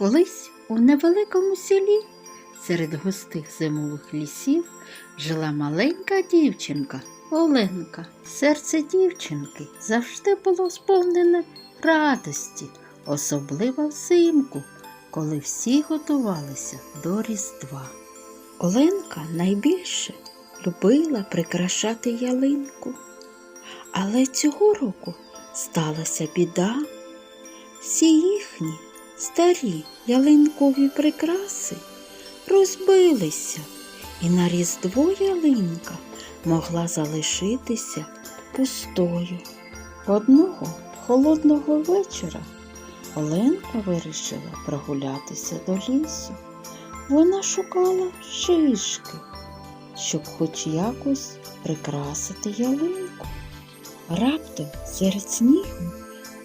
Колись у невеликому селі серед густих зимових лісів жила маленька дівчинка Оленка. Серце дівчинки завжди було сповнене радості, особливо взимку, коли всі готувалися до Різдва. Оленка найбільше любила прикрашати ялинку. Але цього року сталася біда. Всі їхні старі ялинкові прикраси розбилися, і на Різдво ялинка могла залишитися пустою. Одного холодного вечора Оленка вирішила прогулятися до лісу. Вона шукала шишки, щоб хоч якось прикрасити ялинку. Раптом серед снігу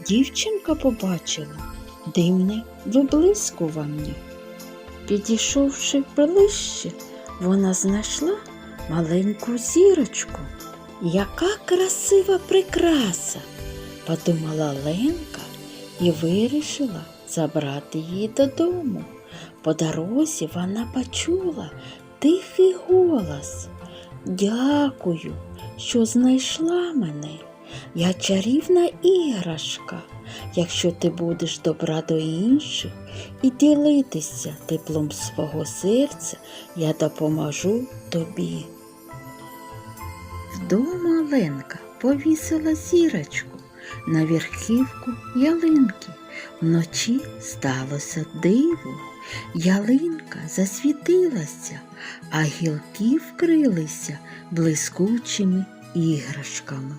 дівчинка побачила димне виблискування. Підійшовши ближче, вона знайшла маленьку зірочку. Яка красива прикраса, подумала Ленка і вирішила забрати її додому. По дорозі вона почула тихий голос. Дякую, що знайшла мене. Я чарівна іграшка. Якщо ти будеш добра до інших і ділитися теплом свого серця, я допоможу тобі. Вдома Ленка повісила зірочку на верхівку ялинки. Вночі сталося диво. Ялинка засвітилася, а гілки вкрилися блискучими іграшками.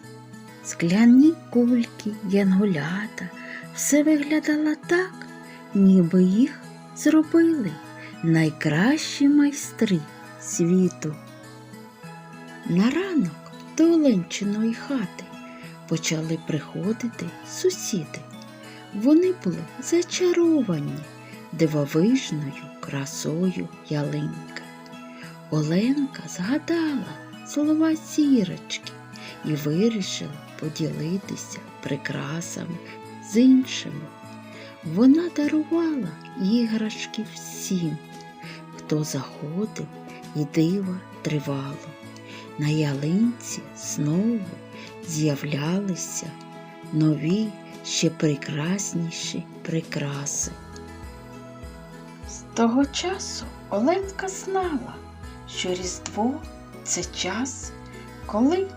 Скляні кульки, янголята, все виглядало так, ніби їх зробили найкращі майстри світу. На ранок до Оленчиної хати почали приходити сусіди. Вони були зачаровані дивовижною красою ялинки. Оленка згадала слова зірочки і вирішила поділитися прикрасами з іншими. Вона дарувала іграшки всім, хто заходив, і диво тривало. На ялинці знову з'являлися нові, ще прекрасніші прикраси. З того часу Оленка знала, що Різдво це час, коли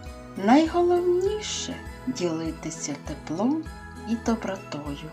найголовніше ділитися теплом і добротою.